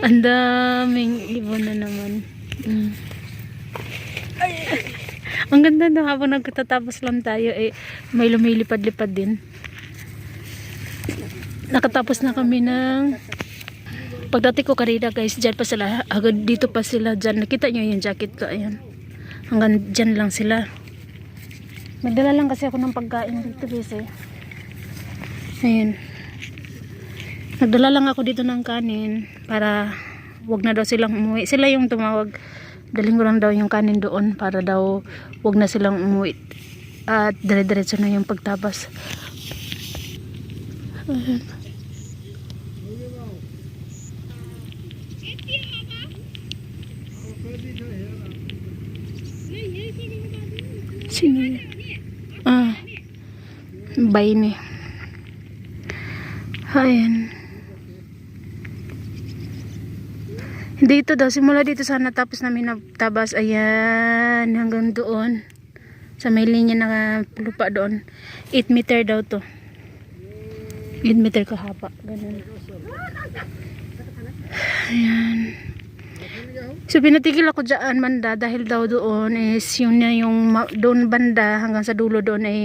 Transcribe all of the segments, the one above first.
Ang daming ibon na naman. Mm. Ang ganda no, habang nagtatapos lang tayo, eh, may lumilipad-lipad din. Nakatapos na kami ng pagdati ko kanina guys, dyan pa sila, agad dito pa sila dyan. Nakita nyo yung jacket ko, ayan. Hanggang dyan lang sila. Magdala lang kasi ako ng pagkain dito guys eh. Ayan. Nagdala lang ako dito ng kanin para wag na daw silang umuwi. Sila yung tumawag. Daling ko lang daw yung kanin doon para daw wag na silang umuwi. At dire-diretso na yung pagtabas. Ayan. Sino yun? Ah. Bayne. Ayan. Dito daw, simula dito sana tapos namin nagtabas. Ayan, hanggang doon. Sa may linya na lupa doon. 8 meter daw to. 8 meter kahaba. Ganun. Ayan. So pinatigil ako dyan banda dahil daw doon is yun na yung doon banda hanggang sa dulo doon ay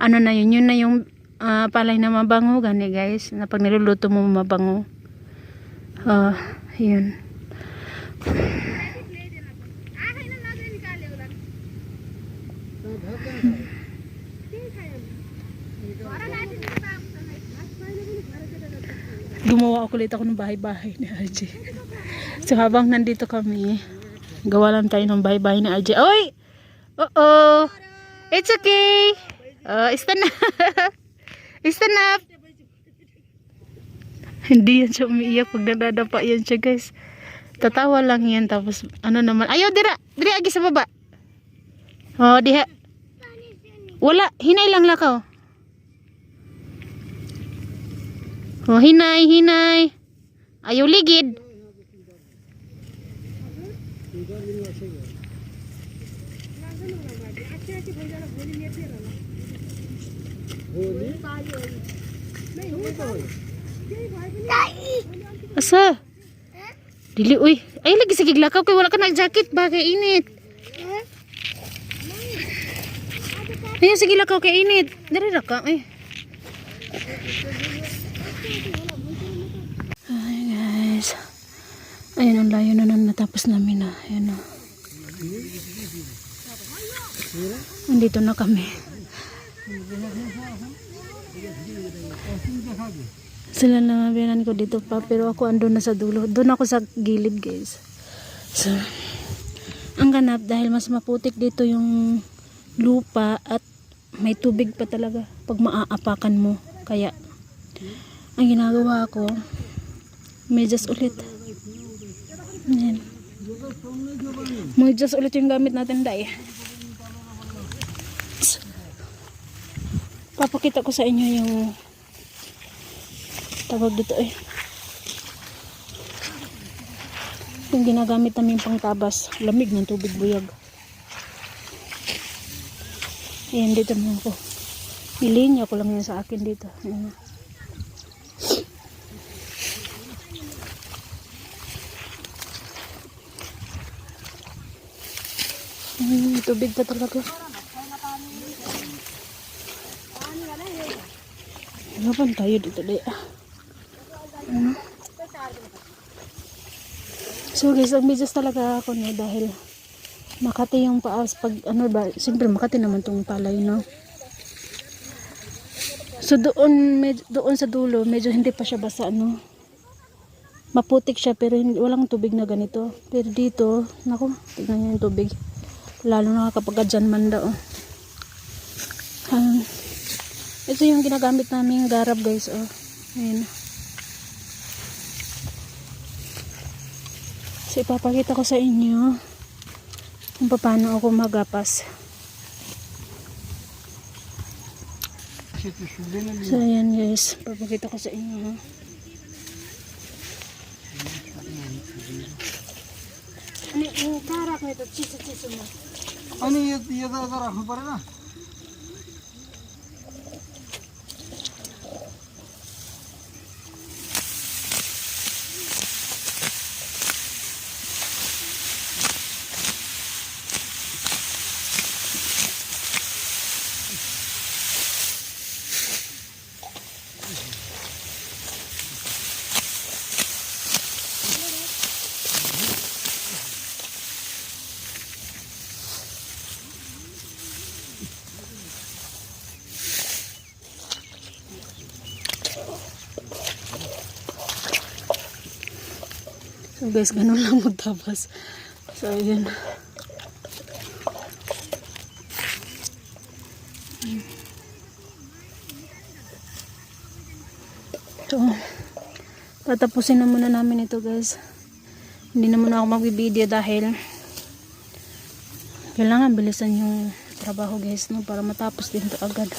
ano na yun yun na yung ah, palay na mabango gani guys na pag niluluto mo mabango. Ah, yun. Gumawa ako ulit ako ng bahay-bahay ni RJ. So habang nandito kami, gawa lang tayo ng bahay-bahay ni RJ. Oy! Oo! It's okay! Uh, stand up! stand up! Hindi yan siya umiiyak pag nadadapa yan siya guys. Tatawa lang yan tapos ano naman. Ayaw dira! Dira agi sa baba! Oh, diha. Wala, hinay lang lakaw. Oh, hinay, hinay. Ayaw ligid. Asa? Dili, uy. Ay, lagi sige lakaw kay wala ka na jacket ba init. Ayun, sige lakaw kay init. Dari ra ka, eh. Hi guys. Ayun ang layo na nang natapos namin na. Ayun na. Andito na kami. Sila na biyanan ko dito pa pero ako andun na sa dulo. Doon ako sa gilid guys. So, ang ganap dahil mas maputik dito yung lupa at may tubig pa talaga pag maaapakan mo. Kaya, ang ginagawa ko, medyas ulit. Ayan. Medyas ulit yung gamit natin dahil. Papakita ko sa inyo yung tawag dito eh. Yung ginagamit namin pang tabas. Lamig ng tubig buyag. Ayan, dito naman ko. Ilinya ko lang yan sa akin dito. Ayan. Ayan, tubig pa talaga. Laban tayo dito day. Ah. Ano? So guys, bigas talaga ako no dahil Makati yung paas pag ano ba, siyempre Makati naman tong palay no. So doon med, doon sa dulo, medyo hindi pa siya basa no. Maputik siya pero hindi, walang tubig na ganito. Pero dito, nako, tingnan niyo yung tubig. Lalo na kapag dyan man daw. Um, ito yung ginagamit namin garab guys oh. Ayan. So ipapakita ko sa inyo kung paano ako magapas. So ayan guys, papakita ko sa inyo. Ha? Ano yung tarak nito? Chisa-chisa mo. Ano yung tarak mo para na? So guys, ganun lang magtabas. So yun. So, tatapusin na muna namin ito guys. Hindi na muna ako magbibideo dahil kailangan bilisan yung trabaho guys no para matapos din to agad.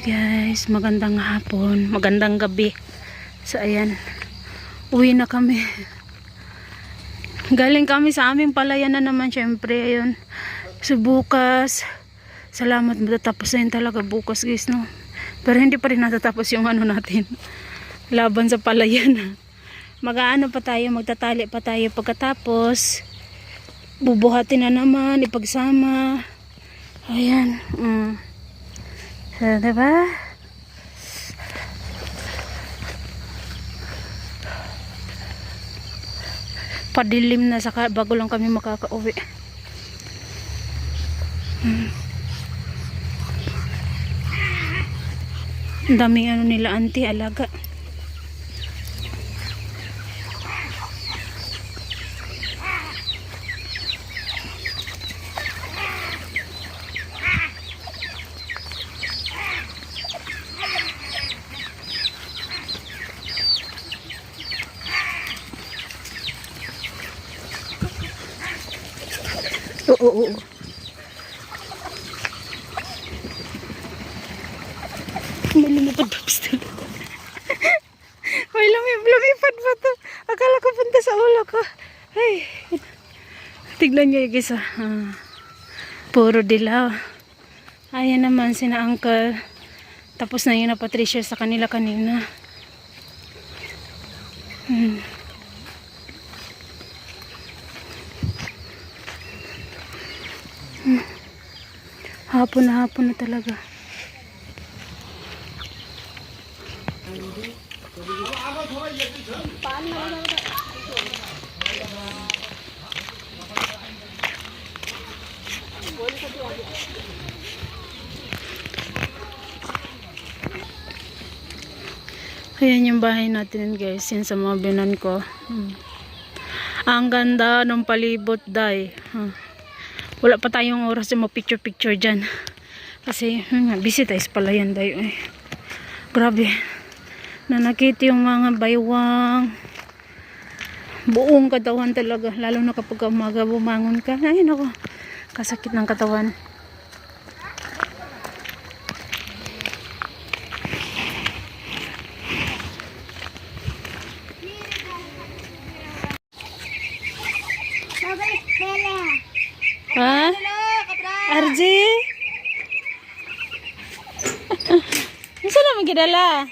Guys, magandang hapon, magandang gabi. So ayan, uwi na kami. Galing kami sa aming palayan na naman syempre, ayun. So bukas, salamat matatapos na yun talaga bukas guys, no. Pero hindi pa rin natatapos yung ano natin, laban sa palayan. Mag-aano pa tayo, magtatali pa tayo pagkatapos. Bubuhatin na naman, ipagsama. Ayan, mm. So, diba? Padilim na saka bago lang kami makakauwi. Hmm. Daming ano nila auntie alaga. Oo, oo, oo. May lumipad pa gusto. May lumip, lumipad pa to. Akala ko punta sa ulo ko. Ay. Tignan nyo yung isa. Ah, puro dilaw. Ayan naman sina uncle. Tapos na yun na Patricia sa kanila kanina. Hmm. Hapon na hapon na talaga. Ayan yung bahay natin guys. Yan sa mga binan ko. Hmm. Ang ganda ng palibot day. Hmm wala pa tayong oras na mag-picture picture dyan. Kasi hmm, busy tayo sa palayan tayo eh. grabe. Nanakit yung mga baywang. Buong katawan talaga. Lalo na kapag umaga bumangon ka. Ay nako kasakit ng katawan ha? RJ? Saan naman gidala?